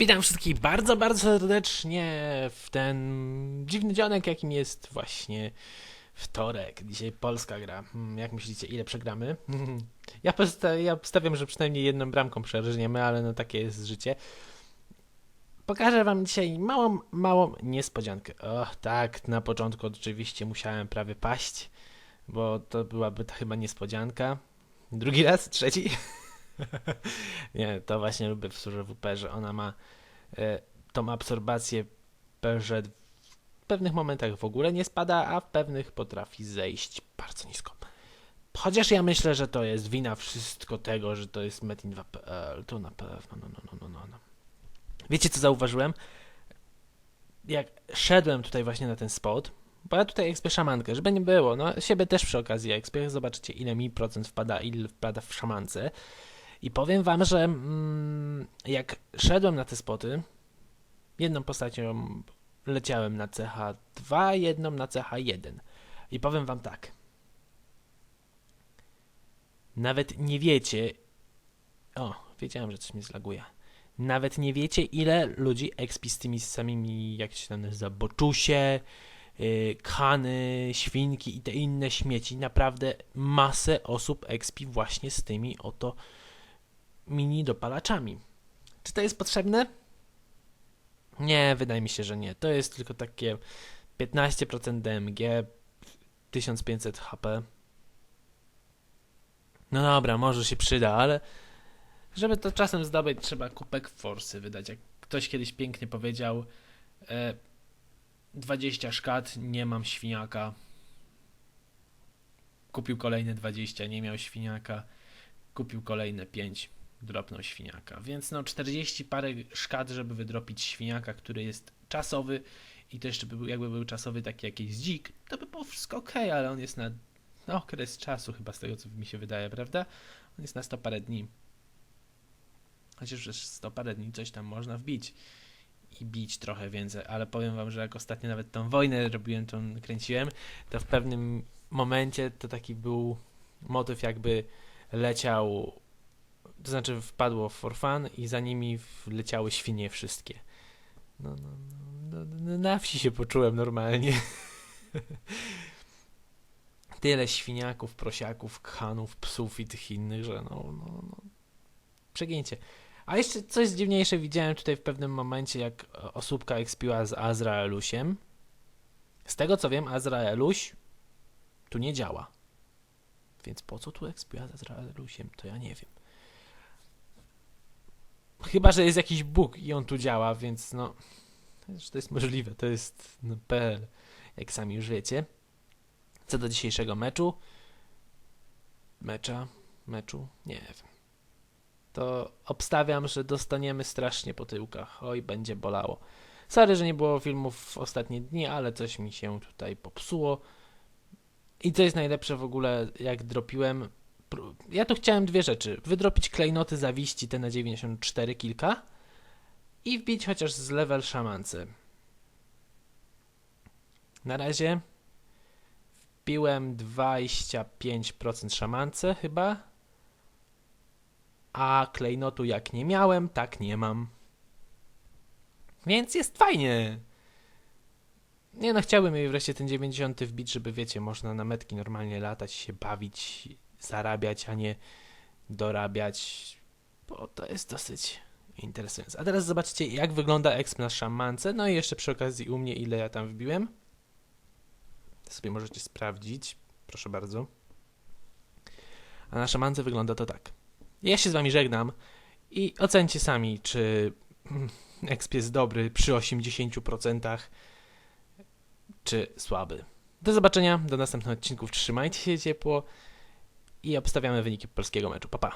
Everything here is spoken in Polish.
Witam wszystkich bardzo, bardzo serdecznie w ten dziwny dzionek, jakim jest właśnie wtorek. Dzisiaj Polska gra. Hmm, Jak myślicie, ile przegramy? Ja, posta- ja stawiam, że przynajmniej jedną bramką przerżniemy, ale no takie jest życie. Pokażę wam dzisiaj małą, małą niespodziankę. O, tak, na początku oczywiście musiałem prawie paść, bo to byłaby ta chyba niespodzianka. Drugi raz? Trzeci? Nie, to właśnie lubię w surze WP, że ona ma e, tą absorbację, że w pewnych momentach w ogóle nie spada, a w pewnych potrafi zejść bardzo nisko. Chociaż ja myślę, że to jest wina wszystko tego, że to jest Metin 2.pl, to na pewno, no, no, no, no, no, no. Wiecie co zauważyłem? Jak szedłem tutaj właśnie na ten spot, bo ja tutaj ekspię szamankę, żeby nie było, no siebie też przy okazji ekspię, zobaczycie ile mi procent wpada, ile wpada w szamance. I powiem wam, że mm, jak szedłem na te spoty, jedną postacią leciałem na CH2, jedną na CH1. I powiem wam tak. Nawet nie wiecie. O, wiedziałem, że coś mnie zlaguje. Nawet nie wiecie, ile ludzi expi z tymi samymi, jak się tam nazywa, boczusie, yy, kany, świnki i te inne śmieci. Naprawdę masę osób expi właśnie z tymi oto mini dopalaczami. Czy to jest potrzebne? Nie, wydaje mi się, że nie. To jest tylko takie 15% DMG, 1500 HP. No dobra, może się przyda, ale żeby to czasem zdobyć, trzeba kupek forsy wydać. Jak ktoś kiedyś pięknie powiedział, e, 20 szkat, nie mam świniaka. Kupił kolejne 20, nie miał świniaka. Kupił kolejne 5, dropnął świniaka. Więc no 40 parę szkat, żeby wydropić świniaka, który jest czasowy i jeszcze by był, jakby był czasowy taki jakiś dzik, to by było wszystko ok, ale on jest na okres czasu chyba z tego, co mi się wydaje, prawda? On jest na 100 parę dni. Chociaż już 100 parę dni coś tam można wbić i bić trochę więcej, ale powiem wam, że jak ostatnio nawet tą wojnę robiłem, tą kręciłem, to w pewnym momencie to taki był motyw jakby leciał, to znaczy wpadło for fun i za nimi leciały świnie wszystkie. No, no, no, no, no na wsi się poczułem normalnie. Tyle świniaków, prosiaków, khanów, psów i tych innych, że no, no, no. Przegięcie. A jeszcze coś dziwniejsze widziałem tutaj w pewnym momencie, jak osóbka ekspiła z Azraelusiem. Z tego co wiem, Azraeluś tu nie działa. Więc po co tu ekspiła z Azraelusiem, to ja nie wiem. Chyba, że jest jakiś bóg i on tu działa, więc no. To jest możliwe, to jest no, PL, jak sami już wiecie. Co do dzisiejszego meczu. Mecza, meczu, nie wiem. To obstawiam, że dostaniemy strasznie po tyłkach. Oj, będzie bolało. Sorry, że nie było filmów w ostatnie dni, ale coś mi się tutaj popsuło. I co jest najlepsze w ogóle, jak dropiłem. Ja tu chciałem dwie rzeczy. Wydropić klejnoty zawiści, te na 94 kilka. I wbić chociaż z level szamance. Na razie wbiłem 25% szamance chyba. A klejnotu jak nie miałem, tak nie mam. Więc jest fajnie. Nie no, chciałbym jej wreszcie ten 90 wbić, żeby wiecie, można na metki normalnie latać, się bawić, zarabiać, a nie dorabiać, bo to jest dosyć interesujące. A teraz zobaczcie, jak wygląda exp na szamance, no i jeszcze przy okazji u mnie, ile ja tam wbiłem. Sobie możecie sprawdzić, proszę bardzo. A na szamance wygląda to tak. Ja się z wami żegnam i ocencie sami, czy exp jest dobry przy 80%, czy słaby. Do zobaczenia, do następnych odcinków. Trzymajcie się ciepło i obstawiamy wyniki polskiego meczu. Pa, pa.